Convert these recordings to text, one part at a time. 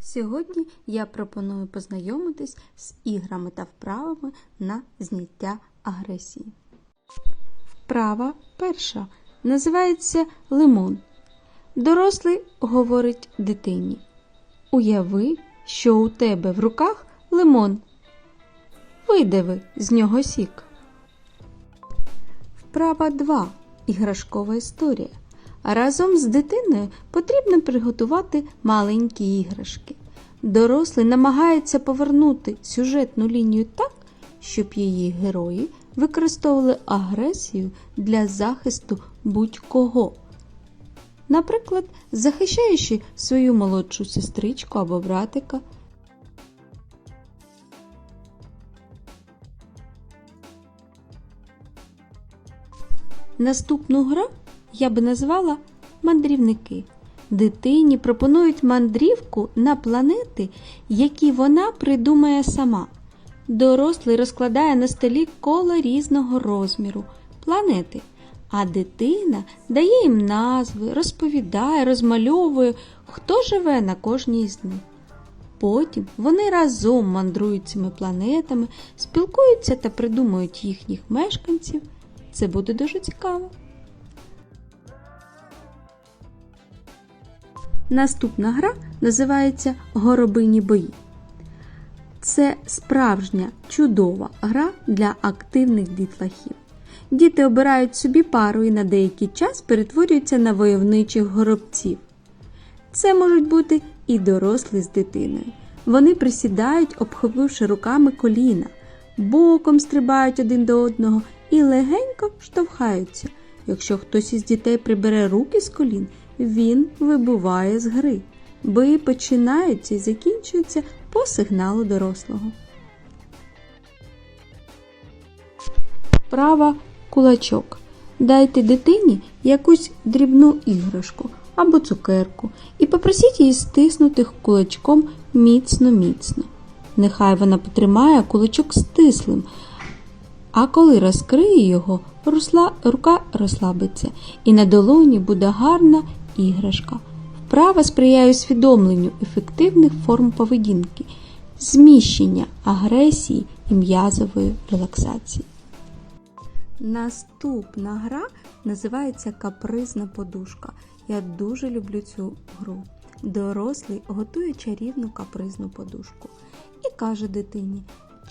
Сьогодні я пропоную познайомитись з іграми та вправами на зняття агресії. Вправа перша називається лимон. Дорослий говорить дитині: Уяви, що у тебе в руках лимон. Видави з нього сік. Вправа 2. Іграшкова історія. Разом з дитиною потрібно приготувати маленькі іграшки. Дорослий намагається повернути сюжетну лінію так, щоб її герої використовували агресію для захисту будь-кого. Наприклад, захищаючи свою молодшу сестричку або братика. Наступну гру я би назвала мандрівники. Дитині пропонують мандрівку на планети, які вона придумає сама. Дорослий розкладає на столі коло різного розміру планети, а дитина дає їм назви, розповідає, розмальовує, хто живе на кожній з них. Потім вони разом мандрують цими планетами, спілкуються та придумують їхніх мешканців. Це буде дуже цікаво. Наступна гра називається Горобині бої. Це справжня чудова гра для активних дітлахів. Діти обирають собі пару і на деякий час перетворюються на войовничих горобців. Це можуть бути і дорослі з дитиною. Вони присідають, обхопивши руками коліна, боком стрибають один до одного і легенько штовхаються. Якщо хтось із дітей прибере руки з колін, він вибуває з гри. Бої починаються і закінчуються по сигналу дорослого. Права кулачок. Дайте дитині якусь дрібну іграшку або цукерку і попросіть її стиснути кулачком міцно-міцно. Нехай вона потримає кулачок стислим, а коли розкриє його, рука розслабиться, і на долоні буде гарна іграшка. Вправа сприяє усвідомленню ефективних форм поведінки, зміщення агресії і м'язової релаксації. Наступна гра називається Капризна подушка. Я дуже люблю цю гру. Дорослий готує чарівну капризну подушку і каже дитині: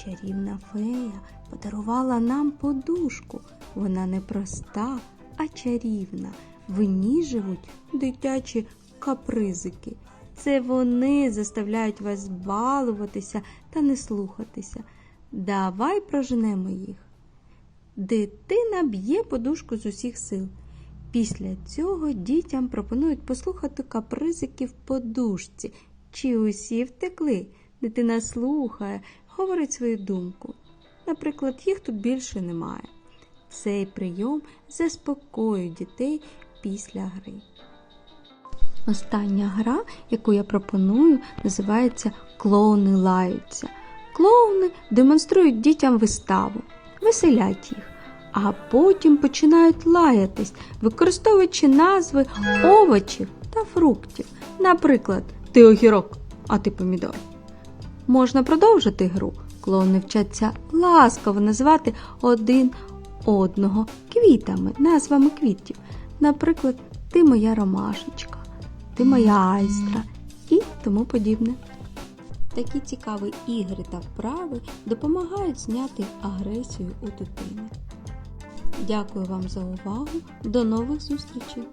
Чарівна фея подарувала нам подушку. Вона не проста, а чарівна. В живуть дитячі капризики. Це вони заставляють вас балуватися та не слухатися. Давай проженемо їх. Дитина б'є подушку з усіх сил. Після цього дітям пропонують послухати капризики в подушці. Чи усі втекли? Дитина слухає, говорить свою думку. Наприклад, їх тут більше немає. Цей прийом заспокоює дітей після гри. Остання гра, яку я пропоную, називається Клоуни лаються. Клоуни демонструють дітям виставу, веселять їх, а потім починають лаятись, використовуючи назви овочів та фруктів. Наприклад, ти огірок, а ти помідор. Можна продовжити гру. Клоуни вчаться ласково називати один одного квітами, назвами квітів. Наприклад, ти моя ромашечка, ти моя айстра і тому подібне. Такі цікаві ігри та вправи допомагають зняти агресію у дитини. Дякую вам за увагу. До нових зустрічей!